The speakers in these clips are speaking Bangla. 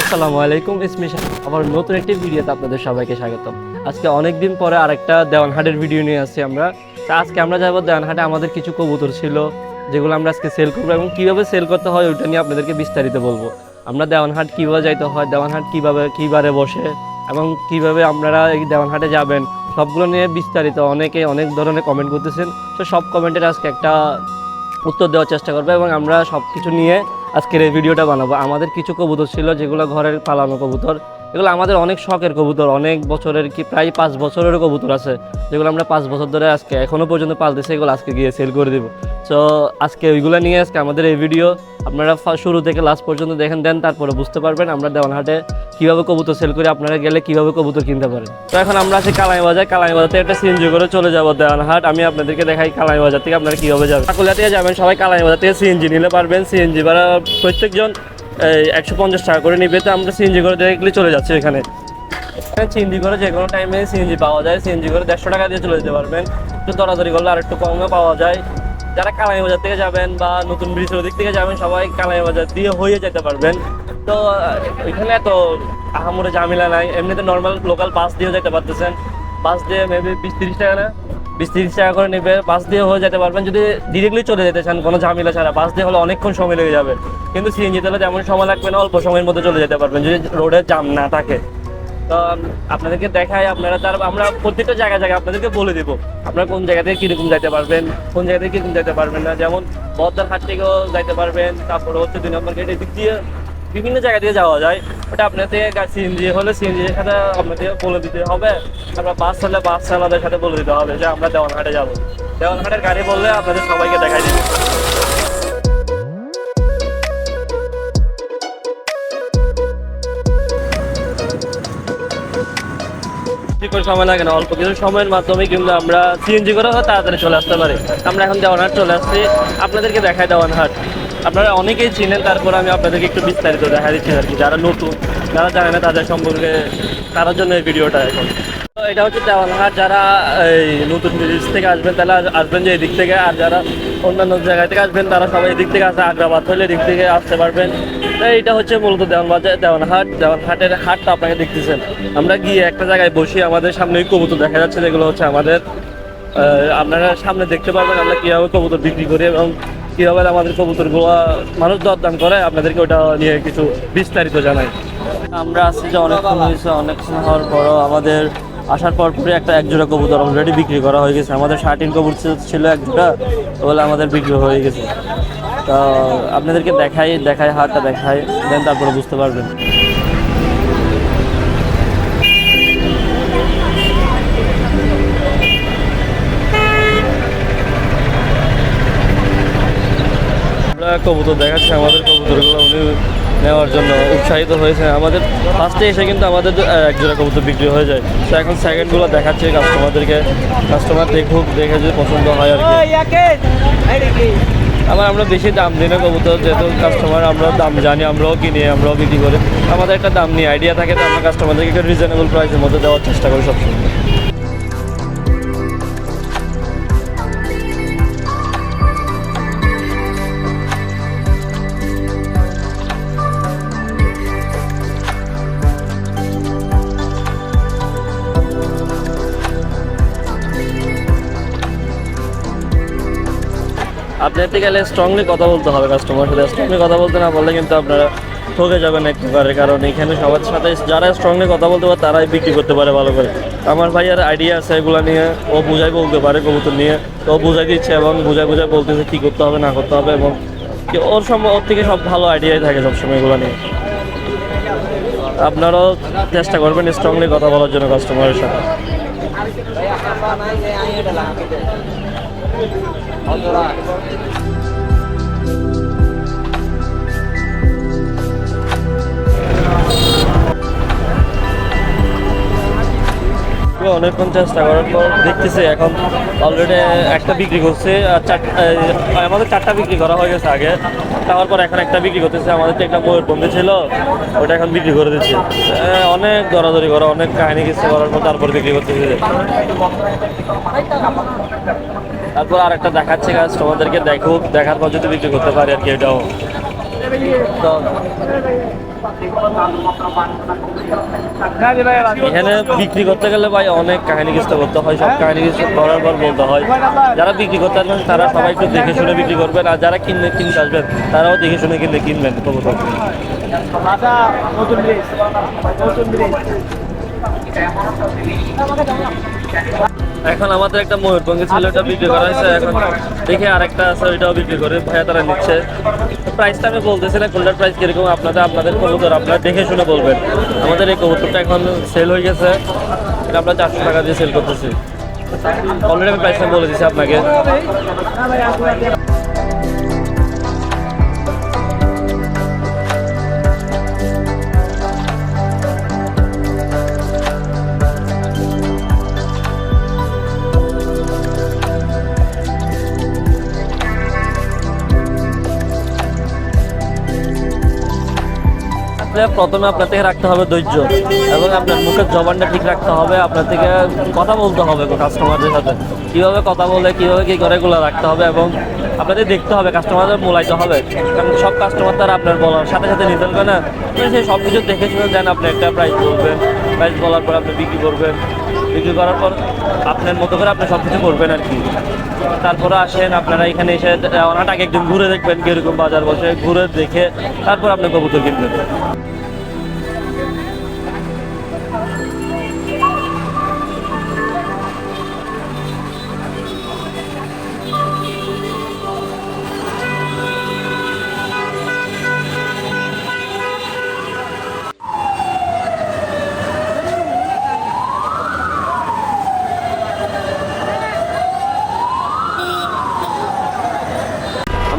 আসসালামু আলাইকুম আবার নতুন একটি আপনাদের সবাইকে আজকে পরে আরেকটা দেওয়ানহাটের ভিডিও নিয়ে আমরা। আজকে আমরা আমাদের কিছু কবুতর ছিল, যেগুলো আমরা আজকে সেল করব এবং কীভাবে সেল করতে হয় ওইটা নিয়ে আপনাদেরকে বিস্তারিত বলব। আমরা দেওয়ানহাট কীভাবে যাইতে হয়, দেওয়ানহাট কীভাবে, কী বারে বসে, এবং কীভাবে আপনারা এই দেওয়ানহাটে যাবেন, সবগুলো নিয়ে বিস্তারিত অনেকে অনেক ধরনের কমেন্ট করতেছেন। তো সব কমেন্টের আজকে একটা উত্তর দেওয়ার চেষ্টা করব এবং আমরা সব কিছু নিয়ে আজকের এই ভিডিওটা বানাবো। আমাদের কিছু কবুতর ছিল যেগুলো ঘরের পালানো কবুতর। এগুলো আমাদের অনেক শখের কবুতর, অনেক বছরের কি প্রায় পাঁচ বছরেরও কবুতর আছে, যেগুলো আমরা পাঁচ বছর ধরে আজকে এখনও পর্যন্ত পালতেছি, এগুলো আজকে গিয়ে সেল করে দেবো। তো আজকে ওইগুলো নিয়ে আজকে আমাদের এই ভিডিও আপনারা শুরু থেকে লাস্ট পর্যন্ত দেখেন, দেন তারপরে বুঝতে পারবেন আমরা দেওয়ানহাটে কীভাবে কবুতর সেল করি, আপনারা গেলে কীভাবে কবুতর কিনতে পারেন। তো এখন আমরা আছি কালাই বাজার কালাই বাজার থেকে একটা সিএনজি করে চলে যাব দেওয়ানহাট, আমি আপনাদেরকে দেখাই কালাই বাজার থেকে আপনারা কীভাবে যাবেন। কাকুলিয়া থেকে যাবেন সবাই কালাই বাজার থেকে সিএনজি নিলে পারবেন সিএনজি ভাড়া প্রত্যেকজন একশো পঞ্চাশ টাকা করে নিবে, তো আমরা সিএনজি করে দেখলে চলে যাচ্ছি এখানে। সিএনজি করে যে কোনো টাইমে সিএনজি পাওয়া যায় সিএনজি করে দেড়শো টাকা দিয়ে চলে যেতে পারবেন। একটু দরাদরি করলে আর একটু কমে পাওয়া যায়। যারা কালাই বাজার থেকে যাবেন বা নতুন ব্রিজের দিক থেকে যাবেন, সবাই কালাই বাজার দিয়ে হয়ে যেতে পারবেন। তো, এখানে এত আহামরে ঝামেলা নাই, এমনিতে নর্মাল লোকাল বাস দিয়েও যেতে পারতেছেন। বাস দিয়ে মেবি বিশ তিরিশ টাকা না? বিশ তিরিশ টাকা করে নেবে, বাস দিয়ে হয়ে যেতে পারবেন। যদি ডিরেক্টলি চলে যেতে চান, কোনো ঝামেলা ছাড়া, বাস দিয়ে হলে অনেকক্ষণ সময় লেগে যাবে। কিন্তু সিএনজিতে হলে তেমন সময় লাগবে না, অল্প সময়ের মধ্যে চলে যেতে পারবেন, যদি রোডে জাম না থাকে। তো আপনাদেরকে দেখাই, আপনারা তার, আমরা প্রত্যেকটা জায়গায় জায়গায় আপনাদেরকে বলে দেবো, আপনারা কোন জায়গা থেকে কীরকম যাইতে পারবেন, কোন জায়গা থেকে কীরকম যাইতে পারবেন না। যেমন বদ্দার হাট থেকেও যাইতে পারবেন, তারপরে হচ্ছে দুই নম্বর গেট এদিক দিয়ে বিভিন্ন জায়গা দিয়ে যাওয়া যায়। ওটা আপনাদের সিএনজি হলে সিএনজি এর সাথে আপনাদের বলে দিতে হবে। তারপর বাস হলে বাস চালাদের সাথে বলে দিতে হবে যে আমরা দেওয়ানহাটে যাব। দেওয়ানহাটের গাড়ি বললে আপনাদের সবাইকে দেখাই দিবে। করে সময় লাগে না, অল্প কিছু সময়ের মাধ্যমে কিন্তু আমরা সিএনজি করে তাড়াতাড়ি চলে আসতে পারি। আমরা এখন দেওয়ানহাট চলে আসছি। আপনাদেরকে দেখায় দেওয়ানহাট। আপনারা অনেকেই চিনেন, তারপর আমি আপনাদেরকে একটু বিস্তারিত দেখা দিচ্ছি আর কি, যারা নতুন, যারা জানে না তাদের সম্পর্কে তার জন্য এই ভিডিওটা এখন। এটা হচ্ছে দেওয়ানহাট যারা এই নতুন ব্রিজ থেকে আসবেন, তাহলে আসবেন যে এদিক থেকে, আর যারা অন্যান্য জায়গা থেকে আসবেন, তারা সবাই এদিক থেকে আসে আগ্রাবাদ হলে এদিক থেকে আসতে পারবেন। তো এইটা হচ্ছে মূলত দেওয়ানবাজার দেওয়ানহাট দেওয়ানহাটের হাটটা আপনাকে দেখতেছেন। আমরা গিয়ে একটা জায়গায় বসি, আমাদের সামনে কবুতর দেখা যাচ্ছে, যেগুলো হচ্ছে আমাদের আপনারা সামনে দেখতে পারবেন আমরা কীভাবে কবুতর বিক্রি করি এবং কীভাবে আমাদের কবুতরগুলো মানুষ দরদাম করে, আপনাদেরকে ওটা নিয়ে কিছু বিস্তারিত জানাই। আমরা আসছি যে অনেকক্ষণ হয়েছে অনেকক্ষণ হওয়ার পর আমাদের আসার পর পরে একটা একজোড়া কবুতর অলরেডি বিক্রি করা হয়ে গেছে। আমাদের শার্টিন কবুর ছিল একজোড়া ওগুলো আমাদের বিক্রি হয়ে গেছে। তো আপনাদেরকে দেখাই দেখাই, হাতটা দেখাই, দেন তারপরে বুঝতে পারবেন। কবুতর দেখাচ্ছে আমাদের কবুতরগুলো উনি নেওয়ার জন্য উৎসাহিত হয়েছে। আমাদের ফার্স্টে এসে কিন্তু আমাদের এক জোড়া কবুতর বিক্রি হয়ে যায়। তো এখন সেকেন্ডগুলো দেখাচ্ছে কাস্টমারদেরকে কাস্টমার দেখুক দেখে যদি পছন্দ হয় আর কি। আবার আমরা বেশি দাম দিই না কবুতর যেহেতু কাস্টমার আমরা দাম জানি আমরাও কিনি আমরাও বিক্রি করি। আমাদের একটা দাম নিয়ে আইডিয়া থাকে তো আমরা কাস্টমারদেরকে একটু রিজনেবল প্রাইসের মধ্যে দেওয়ার চেষ্টা করি সবসময়। আপনাদের গেলে স্ট্রংলি কথা বলতে হবে কাস্টমার সাথে। স্ট্রংলি কথা বলতে না বললে কিন্তু আপনারা ঠকে যাবেন এক প্রকারের কারণ। এখানে সবার সাথে যারা স্ট্রংলি কথা বলতে পারে, তারাই বিক্রি করতে পারে ভালো করে। আমার ভাইয়ার আইডিয়া আছে এগুলো নিয়ে। ও বুঝাই বলতে পারে কবুতর নিয়ে। তো ও বুঝাই দিচ্ছে এবং বুঝাই বুঝাই বলতেছে কী করতে হবে, না করতে হবে এবং ওর সম্ভব ওর থেকে সব ভালো আইডিয়াই থাকে সবসময় এগুলো নিয়ে। আপনারাও চেষ্টা করবেন স্ট্রংলি কথা বলার জন্য কাস্টমারের সাথে। তো অনেকক্ষণ চেষ্টা করার পর দেখতেছি এখন অলরেডি একটা বিক্রি করছে আর আমাদের চারটা বিক্রি করা হয়ে গেছে আগে। তারপর পর এখন একটা বিক্রি করতেছে। আমাদের তো একটা ময়ূর বন্ধু ছিল, ওটা এখন বিক্রি করে দিচ্ছে। অনেক দরাদরি করা, অনেক কাহিনী কিছু করার পর তারপর বিক্রি করতেছে। তারপর আর একটা দেখাচ্ছে কাস্টমারদেরকে দেখুক, দেখার পর যদি বিক্রি করতে পারি আর কি, এটাও। তো এখানে বিক্রি করতে গেলে ভাই অনেক কাহিনী কিস্তা করতে হয় সব কাহিনী কিস্তা করার পর বলতে হয়। যারা বিক্রি করতে আসবেন তারা সবাই একটু দেখে শুনে বিক্রি করবেন আর যারা কিনলে কিনতে আসবেন তারাও দেখে শুনে কিনলে কিনবেন কবুতর। এখন আমাদের একটা ময়ূরপঙ্খী ছিল ওটা বিক্রি করা হয়েছে। এখন দেখি আর একটা আছে, ওইটাও বিক্রি করে ভাইয়া তারা নিচ্ছে। প্রাইসটা আমি বলতেছি না, কোনটার প্রাইস কীরকম, আপনাদের আপনাদের কবুতর আপনারা দেখে শুনে বলবেন। আমাদের এই কবুতরটা এখন সেল হয়ে গেছে। এটা আমরা চারশো টাকা দিয়ে সেল করতেছি। অলরেডি আমি প্রাইসটা বলে দিচ্ছি আপনাকে। আপনার প্রথমে আপনার থেকে রাখতে হবে ধৈর্য এবং আপনার মুখের জবানটা ঠিক রাখতে হবে, আপনার থেকে কথা বলতে হবে কাস্টমারদের সাথে। কীভাবে কথা বলে, কীভাবে কী করে এগুলো রাখতে হবে এবং আপনাদের দেখতে হবে কাস্টমারদের মোলাইতে হবে। কারণ সব কাস্টমার তারা আপনার বলার সাথে সাথে নিতে না সেই সব কিছু দেখে শুনে দেন আপনি একটা প্রাইস বলবেন। প্রাইস বলার পর আপনি বিক্রি করবেন। বিক্রি করার পর আপনার মতো করে আপনি সব কিছু করবেন আর কি। তারপরে আসেন, আপনারা এখানে এসে অনাটাকে একদম ঘুরে দেখবেন, কীরকম বাজার বসে, ঘুরে দেখে তারপর আপনি কবুতর কিনবেন।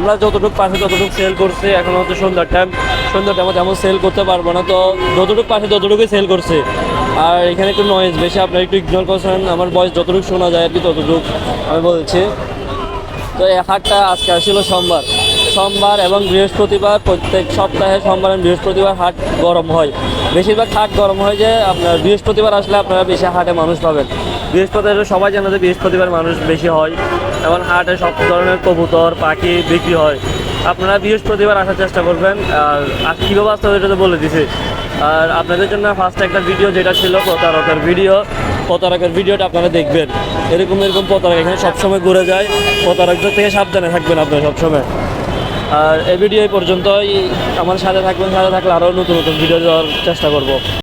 আমরা যতটুকু পাশে ততটুকু সেল করছি। এখন হচ্ছে সন্ধ্যার টাইম সন্ধ্যার টাইমে তেমন সেল করতে পারব না। তো যতটুকু পাশে ততটুকুই সেল করছে। আর এখানে একটু নয়েজ বেশি, আপনারা একটু ইগনোর করছেন। আমার বয়স যতটুকু শোনা যায় আর কি ততটুকু আমি বলছি। তো এই হাটটা আজকে আসছিল সোমবার। সোমবার এবং বৃহস্পতিবার, প্রত্যেক সপ্তাহে সোমবার এবং বৃহস্পতিবার হাট গরম হয়। বেশিরভাগ হাট গরম হয় যে আপনার বৃহস্পতিবার আসলে আপনারা বেশি হাটে মানুষ পাবেন। বৃহস্পতিবার সবাই জানে যে বৃহস্পতিবার মানুষ বেশি হয়, এবং হাটে সব ধরনের কবুতর, পাখি বিক্রি হয়। আপনারা বৃহস্পতিবার আসার চেষ্টা করবেন, আর কীভাবে আসতে হবে এটা তো বলে দিছি। আর আপনাদের জন্য ফার্স্ট একটা ভিডিও যেটা ছিল প্রতারকের ভিডিও প্রতারকের ভিডিওটা আপনারা দেখবেন। এরকম এরকম প্রতারক এখানে সবসময় ঘুরে যায়, প্রতারকদের থেকে সাবধানে থাকবেন আপনারা সবসময়। আর এই ভিডিও পর্যন্তই, আমার সাথে থাকবেন, সাথে থাকলে আরও নতুন নতুন ভিডিও দেওয়ার চেষ্টা করব।